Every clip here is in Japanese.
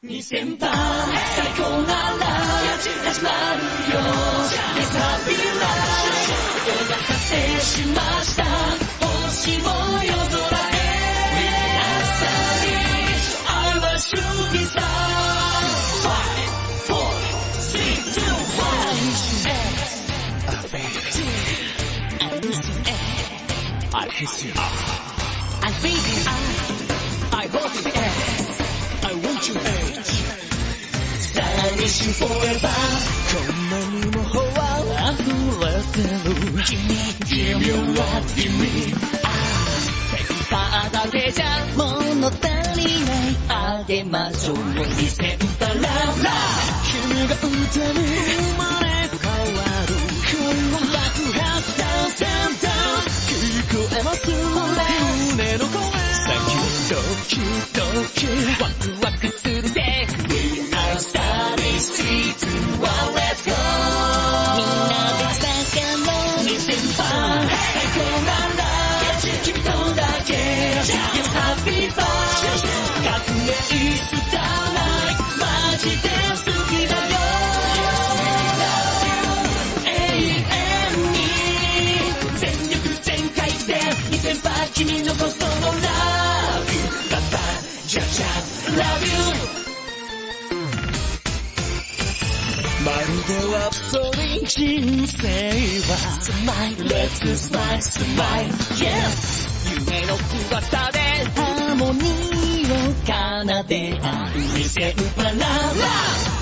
二先輩最高なら始まるよデサビラお待たせしました星を夜空へ朝に I'm a shooting star Five, four, three, two, one I kiss you. Stylish forever こんなにもほわ溢れてる。君を待ってみさだけじゃ物足りないあげましょう二千パララ君が歌に生まれ変わる。恋は爆発ダウンダウンダウン。聞こえます胸の声。ドキドキ。君のことの Love you ババジャジャ Love you まるでラプソディ人生は Smile, let's smile, smile, yes 夢の翼でハーモニーを奏で合う二千パララ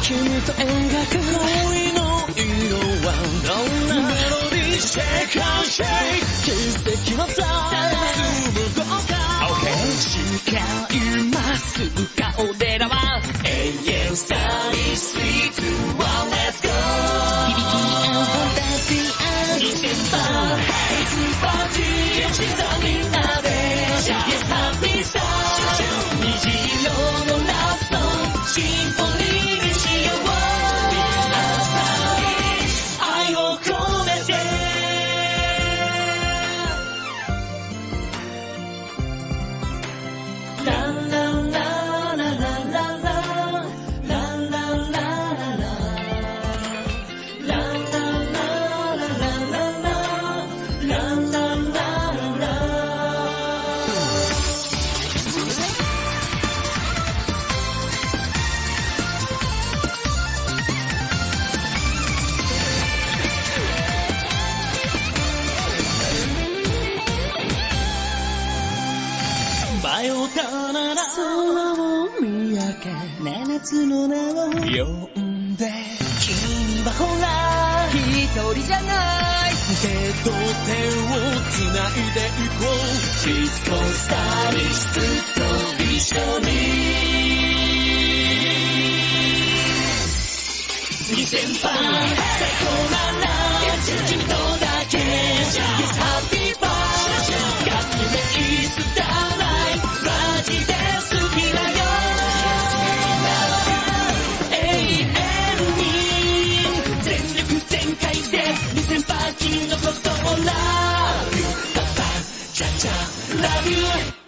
君と描く恋の色はどんなメロディー Shake and shake 永遠スターリースイート One let's go 響き合うファンタジー二千パースーパー G したみんなで Yes happy star 虹色のラストシン空を見上げ七つの名を呼んで。君はほら一人じゃない。手と手を繋いでいこう。ディスコスタイリ love you.